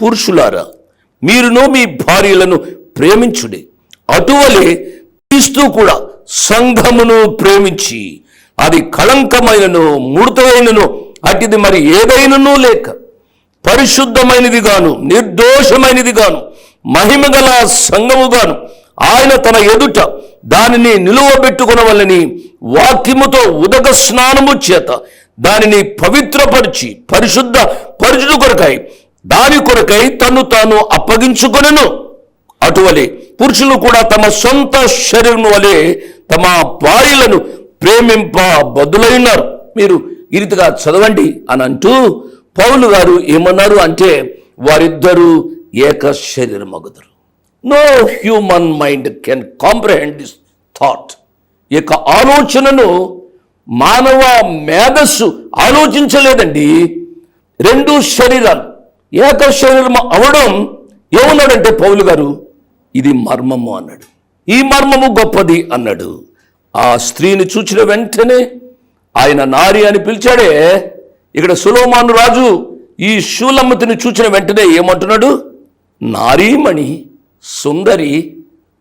పురుషులారా మీరును మీ భార్యలను ప్రేమించుడి. అటువలే క్రీస్తు కూడా సంఘమును ప్రేమించి అది కళంకమైనను ముడతమైనను అటిది మరి ఏదైనను లేక పరిశుద్ధమైనది గాను నిర్దోషమైనది గాను మహిమగల సంఘము గాను ఆయన తన ఎదుట దానిని నిలువబెట్టుకునవలని వాక్యముతో ఉదక స్నానము చేత దానిని పవిత్రపరిచి పరిశుద్ధ పరుచుడు కొరకాయి దాని కొరకై తను తాను అప్పగించుకొనెను. అటువలే పురుషులు కూడా తమ సొంత శరీరం వలె తమ భార్యలను ప్రేమింప బదులైనారు. మీరు ఈ రీతిగా చదవండి అని అంటూ పౌలు గారు ఏమన్నారు అంటే వారిద్దరూ ఏక శరీరం అగుదరు no human mind can comprehend this thought యొక్క ఆలోచనను మానవ మేధస్సు ఆలోచించలేదండి. రెండు శరీరాలు ఏక శరీరం అవడం ఏమన్నాడంటే పౌలు గారు? ఇది మర్మము అన్నాడు. ఈ మర్మము గొప్పది అన్నాడు. ఆ స్త్రీని చూచిన వెంటనే ఆయన నారి అని పిలిచాడే ఇక్కడ సులోమాను రాజు ఈ శూలమ్మతిని చూచిన వెంటనే ఏమంటున్నాడు? నారీమణి సుందరి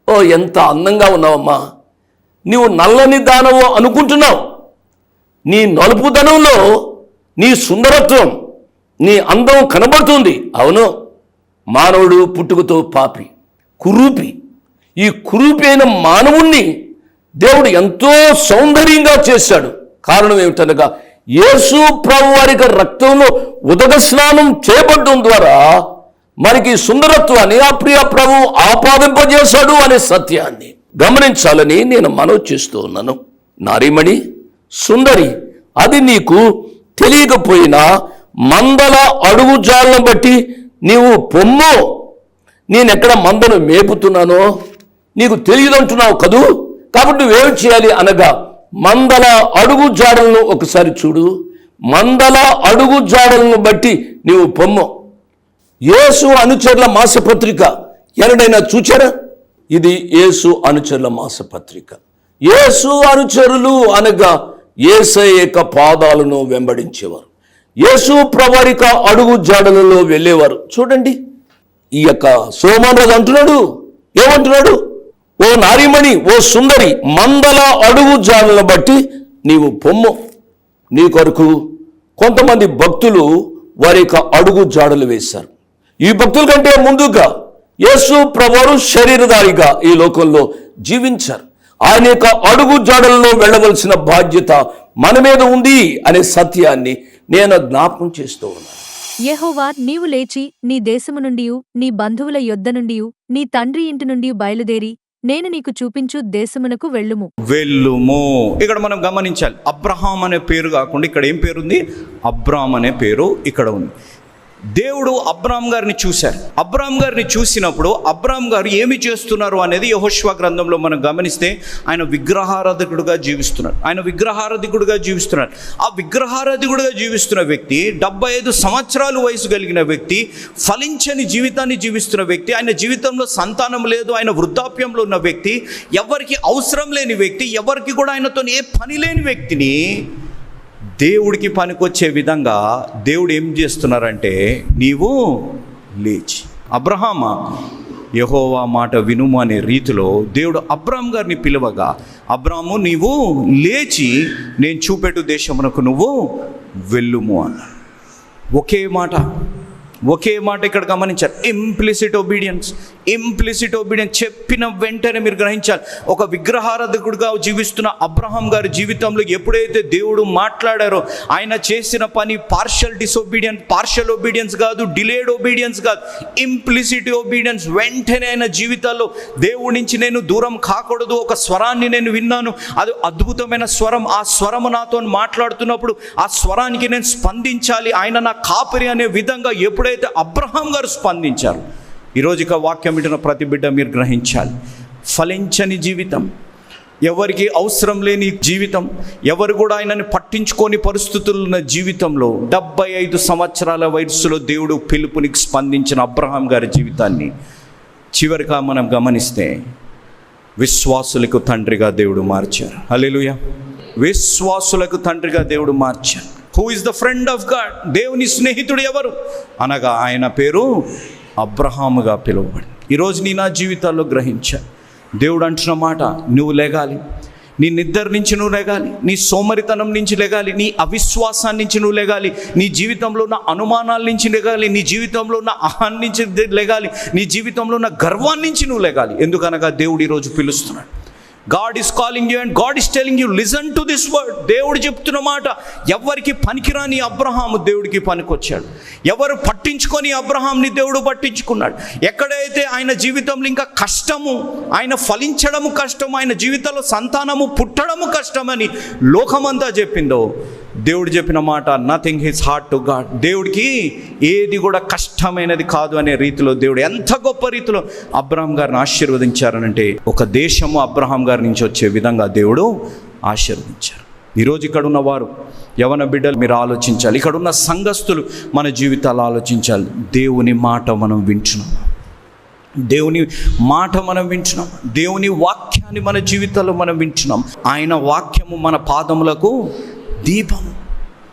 ఓ ఎంత అందంగా ఉన్నావమ్మా. నీవు నల్లని దానవు అనుకుంటున్నావు. నీ నలుపుదనంలో నీ సుందరత్వం నీ అందం కనబడుతుంది. అవును. మానవుడు పుట్టుకతో పాపి కురూపి. ఈ కురూపైన అయిన మానవుణ్ణి దేవుడు ఎంతో సౌందర్యంగా చేశాడు. కారణం ఏమిటనగా యేసు ప్రభు వారికి రక్తంలో ఉదక స్నానం చేపట్టడం ద్వారా మనకి సుందరత్వాన్ని ఆ ప్రియ ప్రభు ఆపాదింపజేశాడు అనే సత్యాన్ని గమనించాలని నేను మనవి చేస్తూ ఉన్నాను. నారీమణి సుందరి అది నీకు తెలియకపోయినా మందల అడుగు జాలను బట్టి నీవు పొమ్ము. నేనెక్కడ మందను మేపుతున్నానో నీకు తెలియదంటున్నావు కదూ? కాబట్టి నువ్వేం చేయాలి అనగా మందల అడుగు జాడలను ఒకసారి చూడు. మందల అడుగు జాడలను బట్టి నీవు పొమ్ము. యేసు అనుచరుల మాసపత్రిక ఎన్నడైనా చూచారా? ఇది యేసు అనుచరుల మాసపత్రిక. యేసు అనుచరులు అనగా ఏసై యొక్క పాదాలను వెంబడించేవారు. యేసు ప్రవారిక అడుగు జాడలలో వెళ్ళేవారు. చూడండి ఈ యొక్క సోమన్ రాజు అంటున్నాడు. ఏమంటున్నాడు? ఓ నారిమణి ఓ సుందరి మందల అడుగు జాడలను బట్టి నీవు పొమ్ము. నీ కొరకు కొంతమంది భక్తులు వారి యొక్క అడుగు జాడలు వేశారు. ఈ భక్తుల కంటే ముందుగా యేసు ప్రభువారు శరీరధారిగా ఈ లోకంలో జీవించారు. ఆయన యొక్క అడుగు జాడల్లో వెళ్ళవలసిన బాధ్యత మన మీద ఉంది అనే సత్యాన్ని నేను జ్ఞాపకం చేస్తూ ఉన్నాను. యెహోవా నీవు లేచి నీ దేశము నుండియు నీ బంధువుల యొద్ద నుండియు నీ తండ్రి ఇంటి నుండి బయలుదేరి నేను నీకు చూపించు దేశమునకు వెళ్ళుము. వెళ్ళుము. ఇక్కడ మనం గమనించాలి. అబ్రహాం అనే పేరు కాకుండా ఇక్కడ ఏం పేరు ఉంది అబ్రామ్ అనే పేరు ఇక్కడ ఉంది. దేవుడు అబ్రామ్ గారిని చూశారు. అబ్రామ్ గారిని చూసినప్పుడు అబ్రామ్ గారు ఏమి చేస్తున్నారు అనేది యహోష్వా గ్రంథంలో మనం గమనిస్తే ఆయన విగ్రహారాధకుడుగా జీవిస్తున్నాడు ఆయన విగ్రహారాధకుడుగా జీవిస్తున్నాడు ఆ విగ్రహారాధకుడుగా జీవిస్తున్న వ్యక్తి డెబ్బై ఐదు సంవత్సరాలు వయసు కలిగిన వ్యక్తి ఫలించని జీవితాన్ని జీవిస్తున్న వ్యక్తి ఆయన జీవితంలో సంతానం లేదు ఆయన వృద్ధాప్యంలో ఉన్న వ్యక్తి ఎవరికి అవసరం లేని వ్యక్తి ఎవరికి కూడా ఆయనతో ఏ పని లేని వ్యక్తిని దేవుడికి పనికొచ్చే విధంగా దేవుడు ఏం చేస్తున్నారంటే నీవు లేచి. అబ్రహామా యహోవా మాట వినుము అనే రీతిలో దేవుడు అబ్రామ్ గారిని పిలవగా అబ్రాము నీవు లేచి నేను చూపెట్టు దేశమునకు నువ్వు వెళ్ళుము అన్నాడు. ఒకే మాట. ఒకే మాట ఇక్కడ గమనించారు ఇంప్లిసిట్ ఒబీడియన్స్ ఇంప్లిసిట్ ఒబీడియన్స్ చెప్పిన వెంటనే మీరు గ్రహించాలి. ఒక విగ్రహారాధకుడుగా జీవిస్తున్న అబ్రహాం గారి జీవితంలో ఎప్పుడైతే దేవుడు మాట్లాడారో ఆయన చేసిన పని పార్షల్ డిసొబీడియన్స్ పార్షల్ ఒబీడియన్స్ కాదు డిలేడ్ ఒబీడియన్స్ కాదు. ఇంప్లిసిట్ ఒబీడియన్స్ వెంటనే ఆయన జీవితాల్లో దేవుడి నుంచి నేను దూరం కాకూడదు ఒక స్వరాన్ని నేను విన్నాను. అది అద్భుతమైన స్వరం. ఆ స్వరము నాతో మాట్లాడుతున్నప్పుడు ఆ స్వరానికి నేను స్పందించాలి. ఆయన నా కాపరి అనే విధంగా ఎప్పుడైతే అబ్రహాం గారు స్పందించారు ఈరోజు ఇక వాక్యం వింటున్న ప్రతి బిడ్డ మీరు గ్రహించాలి. ఫలించని జీవితం ఎవరికి అవసరం లేని జీవితం ఎవరు కూడా ఆయనని పట్టించుకోని పరిస్థితులు ఉన్న జీవితంలో డెబ్బై ఐదు సంవత్సరాల వయసులో దేవుడు పిలుపునికి స్పందించిన అబ్రహాం గారి జీవితాన్ని చివరిగా మనం గమనిస్తే విశ్వాసులకు తండ్రిగా దేవుడు మార్చారు. అల్లెలుయ విశ్వాసులకు తండ్రిగా దేవుడు మార్చారు. Who is the friend of God దేవుని స్నేహితుడు ఎవరు? అనగా ఆయన పేరు అబ్రహాముగా పిలువబడి ఈరోజు నీ నా జీవితాల్లో గ్రహించా. దేవుడు అంటున్న మాట నువ్వు లేగాలి. నీ నిద్ర నుంచి నువ్వు లేగాలి. నీ సోమరితనం నుంచి లేగాలి. నీ అవిశ్వాసాన్ని నుంచి నువ్వు లేగాలి. నీ జీవితంలో ఉన్న అనుమానాల నుంచి లేగాలి. నీ జీవితంలో ఉన్న అహాన్ని నుంచి లేగాలి. నీ జీవితంలో ఉన్న గర్వాన్ని నుంచి నువ్వు లేగాలి. ఎందుకనగా దేవుడు ఈరోజు పిలుస్తున్నాడు. God is calling you and God is telling you listen to this word దేవుడు చెప్తున్న మాట ఎవరికి పనికిరాని అబ్రహాము దేవుడికి పనికొచ్చాడు. ఎవరు పట్టించుకొని అబ్రహాంని దేవుడు పట్టించుకున్నాడు. ఎక్కడైతే ఆయన జీవితంలో ఇంకా కష్టము ఆయన ఫలించడము కష్టం ఆయన జీవితంలో సంతానము పుట్టడము కష్టమని లోకమంతా చెప్పిందో దేవుడు చెప్పిన మాట nothing his heart to God దేవుడికి ఏది కూడా కష్టమైనది కాదు అనే రీతిలో దేవుడు ఎంత గొప్ప రీతిలో అబ్రహాం గారిని ఆశీర్వదించారనంటే ఒక దేశము అబ్రహాం గారి నుంచి వచ్చే విధంగా దేవుడు ఆశీర్వదించారు. ఈరోజు ఇక్కడ ఉన్న వారు యవన బిడ్డలు మీరు ఆలోచించాలి. ఇక్కడ ఉన్న సంఘస్థులు మన జీవితాలు ఆలోచించాలి. దేవుని మాట మనం వింటున్నాం. దేవుని మాట మనం వింటున్నాం. దేవుని వాక్యాన్ని మన జీవితాల్లో మనం వింటున్నాం. ఆయన వాక్యము మన పాదములకు దీపము.